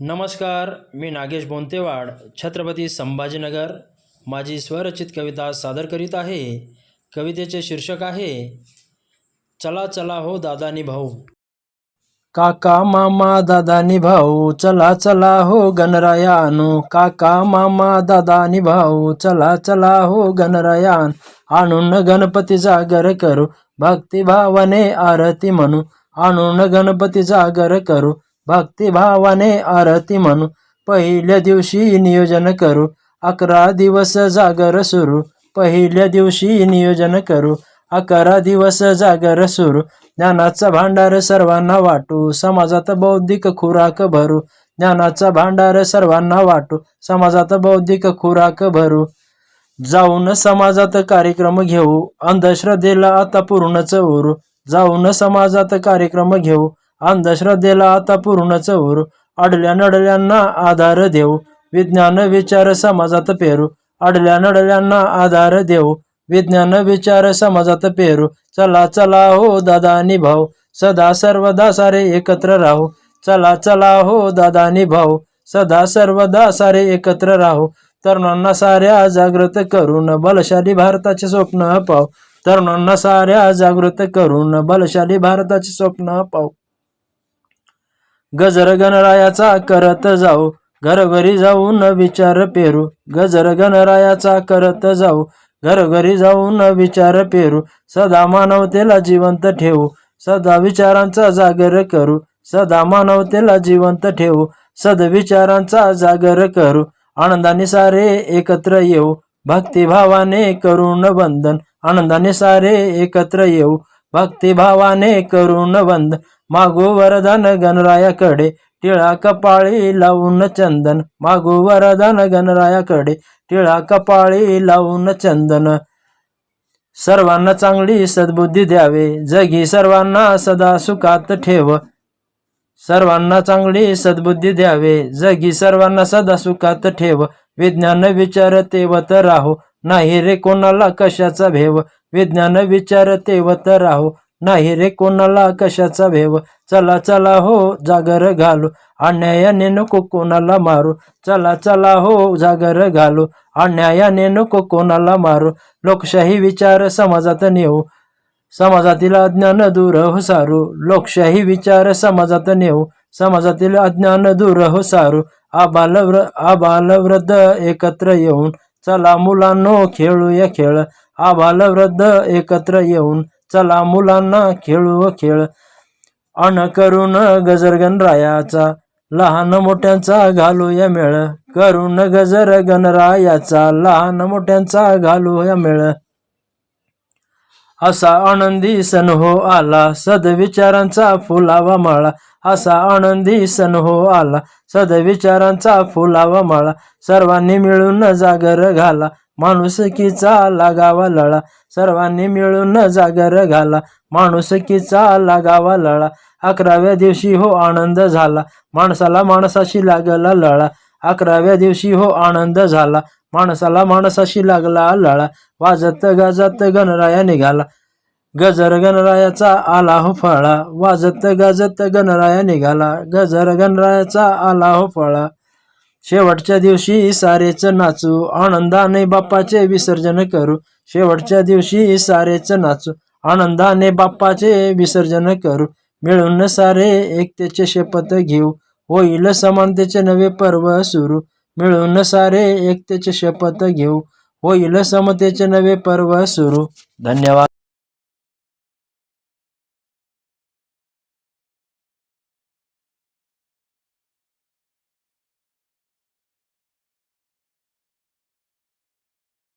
नमस्कार मी नागेश बोंतेवाड छत्रपती संभाजीनगर. माझी स्वरचित कविता सादर करीत आहे. कवितेचे शीर्षक आहे चला चला हो दादानी भाऊ काका मामा दादानी भाऊ चला चला हो गणरायानो. काका मामा दादानी भाऊ चला चला हो गणरायान. आणून गणपती जागर करू. भक्तिभावाने आरती म्हणू. आणून गणपती जागर करू. भक्तिभावाने आरती म्हणू. पहिल्या दिवशी नियोजन करू. अकरा दिवस जागर सुरू. पहिल्या दिवशी नियोजन करू. अकरा दिवस जागर सुरू. ज्ञानाचा भांडार सर्वांना वाटू. समाजात बौद्धिक खुराक भरू. ज्ञानाचा भांडार सर्वांना वाटू. समाजात बौद्धिक खुराक भरू. जाऊन समाजात कार्यक्रम घेऊ. अंधश्रद्धेला आता पूर्णच उरू. जाऊन समाजात कार्यक्रम घेऊ. अंधश्रद्धेला आता पूर्ण चौर. अडल्या नडल्यांना आधार देऊ विज्ञान विचार समाजात पेरू. अडल्या नडल्यांना आधार देऊ विज्ञान विचार समाजात पेरू. चला चला हो दादा आणि सदा सर्वदा सारे एकत्र राहू. चला चला हो दादा आणि सदा सर्वदा सारे एकत्र राहू. तरुणांना साऱ्या जागृत करून बलशाली भारताचे स्वप्न पाव तरुणांना साऱ्या जागृत करून बलशाली भारताचे स्वप्न पाहू. गजर गणरायाचा करत जाऊ. घरोघरी जाऊन विचार पेरू. गजर गणरायाचा करत जाऊ. घरोघरी जाऊन विचार पेरू. सदा मानवतेला जिवंत ठेवू. सदा विचारांचा जागर करू. सदा मानवतेला जिवंत ठेवू. सदविचारांचा जागर करू. आनंदाने सारे एकत्र येऊ. भक्तिभावाने करून बंधन आनंदाने सारे एकत्र येऊ. भक्तिभावाने करून बंधन मागू वरदान गणरायाकडे टिळा कपाळी लावून चंदन. मागू वरदान गणरायाकडे टिळा कपाळी लावून चंदन. सर्वांना चांगली सद्बुद्धी द्यावे जगी सर्वांना सदा सुखात ठेव. सर्वांना चांगली सद्बुद्धी द्यावे जगी सर्वांना सदा सुखात ठेव. विज्ञान विचार तेवत राहो नाही रे कोणाला कशाचा भेव. विज्ञान विचार तेवत राहो नाही रे कोणाला कशाचा भेव? चला चला हो जागर घालू. अन्यायाने नको कोणाला मारू. चला चला हो जागर घालू. अन्यायाने नको कोणाला मारू. लोकशाही विचार समाजात नेऊ. समाजातील अज्ञान दूर हो सारू. लोकशाही विचार समाजात नेऊ. समाजातील अज्ञान दूर हो सारू. आबालव्र आबालवृद्ध एकत्र येऊन. चला मुलांनो खेळूया खेळ. आबालवृद्ध एकत्र येऊन. चला मुलांना खेळू खेळ. अन करून गजरगणरायाचा लहान मोठ्यांचा घालूया मेळ. करून गजर गणरायाचा लहान मोठ्यांचा घालूया मेळ. असा आनंदी सण हो आला सदविचारांचा फुलावा माळा. असा आनंदी सण हो आला सदविचारांचा फुलावा माळा. सर्वांनी मिळून जागर घाला माणुसकीचा लागावा लळा सर्वांनी मिळून जागर घाला. माणुसकीचा लागावा लळा अकराव्या दिवशी हो आनंद झाला. माणसाला माणसाशी लागला लळा अकराव्या दिवशी हो आनंद झाला. माणसाला माणसाशी लागला लळा वाजत गाजत गणराया निघाला. गजर गणरायाचा आला हो फळा वाजत गाजत गणराया निघाला. गजर गणरायाचा आला हो फळा. शेवटच्या दिवशी सारेच नाचू आनंदाने बाप्पाचे विसर्जन करू. शेवटच्या दिवशी सारेच नाचू आनंदाने बाप्पाचे विसर्जन करू. मिळून सारे एकतेचे शपथ घेऊ. होईल समानतेचे नवे पर्व सुरू. मिळून सारे एकतेचे शपथ घेऊ. होईल समतेचे नवे पर्व सुरू. धन्यवाद.